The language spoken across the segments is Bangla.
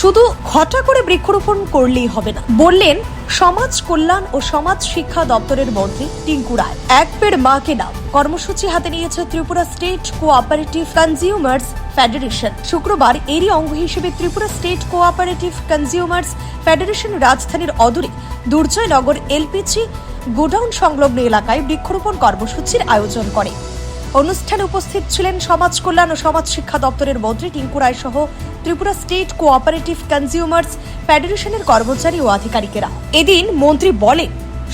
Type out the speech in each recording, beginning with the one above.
শুধু ঘটা করে বৃক্ষরোপণ করলেই হবে না। বললেন, সমাজ কল্যাণ ও সমাজ শিক্ষা দপ্তরের মন্ত্রী টিঙ্কু রায়। এক পেড় মাকে নাম। কর্মসূচি হাতে নিয়েছে Tripura state cooperative consumers federation. শুক্রবার এরই অঙ্গ হিসেবে Tripura state cooperative consumers federation রাজধানীর অদূরে দুর্জয়নগর এলপিজি গোডাউন সংলগ্ন এলাকায় বৃক্ষরোপণ কর্মসূচির আয়োজন করে। অনুষ্ঠানে উপস্থিত ছিলেন সমাজ কল্যাণ ও সমাজ শিক্ষা দপ্তরের মন্ত্রী টিঙ্কু রায় সহ ত্রিপুরা স্টেট কোঅপারেটিভ কনজিউমার্স ফেডারেশনের কর্মচারী ও আধিকারিকেরা। এদিন মন্ত্রী বলেন,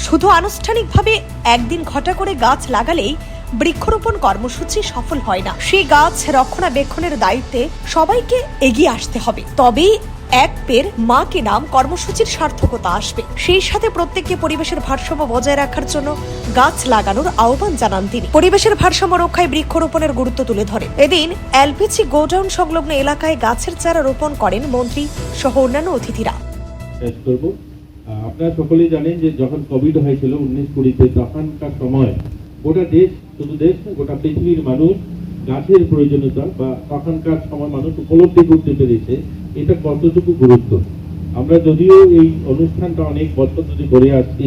শুধু আনুষ্ঠানিকভাবে একদিন ঘটা করে গাছ লাগালেই বৃক্ষরোপণ কর্মসূচি সফল হয় না। সেই গাছ রক্ষণাবেক্ষণের দায়িত্বে সবাইকে এগিয়ে আসতে হবে। তবেই এক পের মাকে নাম কর্মসূচির সার্থকতা আসবে। সেই সাথে প্রত্যেককে পরিবেশের ভারসাম্য বজায় রাখার জন্য গাছ লাগানোর আহ্বান জানান তিনি। পরিবেশের ভারসাম্য রক্ষায় বৃক্ষরোপণের গুরুত্ব তুলে ধরেন। এদিন এলপিজি গোডাউন সংলগ্ন এলাকায় গাছের চারা রোপণ করেন মন্ত্রী সহ অন্যান্য অতিথিরা। আপনারা সকলেই জানেন যে যখন কোভিড হয়েছিল উনিশ কুড়িতে, তখনকার সময় গোটা দেশ, শুধু দেশ গোটা পৃথিবীর মানুষ গাছের প্রয়োজনীয়তা বা তখনকার সময় মানুষ উপলব্ধি করতে পেরেছে এটা কতটুকু গুরুত্ব? আমরা যদিও এই অনুষ্ঠানটা অনেক বছর ধরে করে আসছি,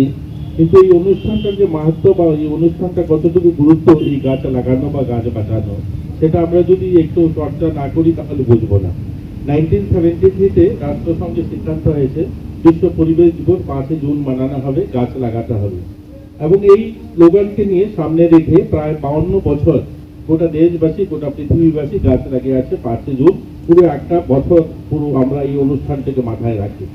কিন্তু এই অনুষ্ঠানটার যে মাহাত্ম বা এই অনুষ্ঠানটা কতটুকু গুরুত্ব, এই গাছ লাগানো বা গাছ বাঁচানো, সেটা আমরা যদি একটু চর্চা না করি তাহলে বুঝব না। নাইনটিন সেভেন্টি থ্রিতে রাষ্ট্রসংঘের সিদ্ধান্ত হয়েছে, বিশ্ব পরিবেশ দিবস পাঁচই জুন মানানো হবে, গাছ লাগাতে হবে। এবং এই স্লোগানকে নিয়ে সামনে রেখে প্রায় বাউন্ন বছর গোটা দেশবাসী, গোটা পৃথিবীবাসী গাছ লাগিয়ে আছে পাঁচই জুন। পুরো একটা বছর পুরো আমরা এই অনুষ্ঠানটাকে মাথায় রাখি।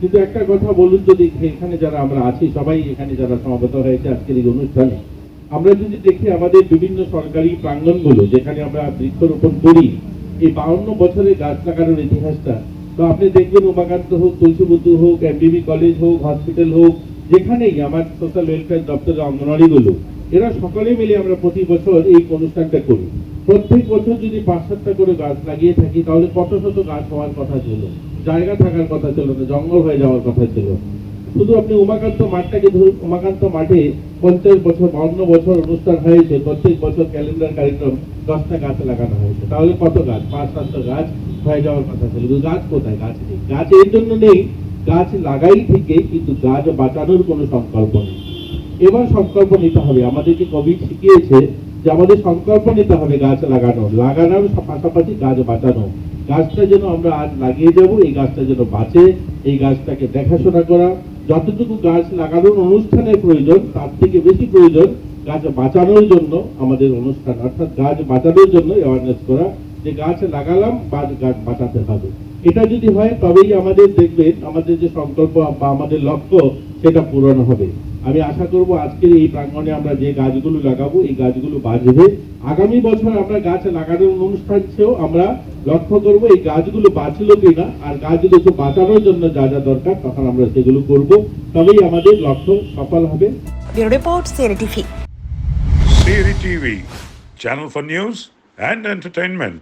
কিন্তু একটা কথা বলুন যদি, এখানে যারা আমরা আছি, সবাই এখানে যারা সমাবেত হয়েছে আজকের এই অনুষ্ঠানে, আমরা যদি দেখি আমাদের বিভিন্ন সরকারি প্রাঙ্গণগুলো যেখানে আমরা বৃক্ষরোপণ করি, এই বাউন্ন বছরের গাছ লাগানোর ইতিহাসটা, তো আপনি দেখবেন উমাকান্ত হোক তুলসীবুদ্ধ হোক, এমবিবি কলেজ হোক, হসপিটাল হোক, যেখানেই আমার সোশ্যাল ওয়েলফেয়ার দপ্তরের অঙ্গনওয়াড়িগুলো এরা সকলে মিলে আমরা প্রতি বছর এই অনুষ্ঠানটা করি। প্রত্যেক বছর যদি পাঁচ সাতটা করে গাছ লাগিয়ে থাকি, তাহলে কত শত গাছ হওয়ার কথা ছিল, জায়গা থাকার কথা ছিল না, জঙ্গল হয়ে যাওয়ার কথা ছিল। শুধু আপনি উমাকান্ত মাঠটাকে ধরুন, উমাকান্ত মাঠে পঞ্চাশ বছর, বাউন্ন বছর অনুষ্ঠান হয়েছে, প্রত্যেক বছর ক্যালেন্ডার কার্যক্রম, দশটা গাছ লাগানো হয়েছে। তাহলে কত গাছ? পাঁচ সাতটা গাছ হয়ে যাওয়ার কথা ছিল। কিন্তু গাছ কোথায়? গাছ নেই। গাছ এর জন্য নেই। গাছ লাগাই থেকে কিন্তু গাছ বাঁচানোর কোনো সংকল্প নেই। এবার সংকল্প নিতে হবে। আমাদেরকে কবি শিখিয়েছে যে আমাদের সংকল্প নিতে হবে গাছ লাগানো লাগানোর পাশাপাশি গাছ বাঁচানো গাছটা যেন আমরা আজ লাগিয়ে যাব, এই গাছটা যেন বাঁচে, এই গাছটাকে দেখাশোনা করা। যতটুকু গাছ লাগানোর অনুষ্ঠানের প্রয়োজন, তার থেকে বেশি প্রয়োজন গাছ বাঁচানোর জন্য আমাদের অনুষ্ঠান। অর্থাৎ গাছ বাঁচানোর জন্য অ্যাওয়ারনেস করা যে গাছ লাগালাম বা গাছ বাঁচাতে হবে। এটা যদি হয়, তবেই আমাদের দেখবেন, আমাদের যে সংকল্প বা আমাদের লক্ষ্য, সেটা পূরণ হবে। আমি আশা করব আজকের এই প্রাঙ্গণে আমরা যে গাছগুলো লাগাবো এই গাছগুলো বাঁচবে আগামী বছর আমরা গাছ লাগানোর অনুষ্ঠান চেয়েও আমরা লক্ষ্য করব এই গাছগুলো বাঁচলো কিনা আর গাছগুলো বাঁচানোর জন্য যা যা দরকার তখন আমরা সেগুলো করব। তবেই আমাদের লক্ষ্য সফল হবে। Bureau report TV. channel for news and entertainment.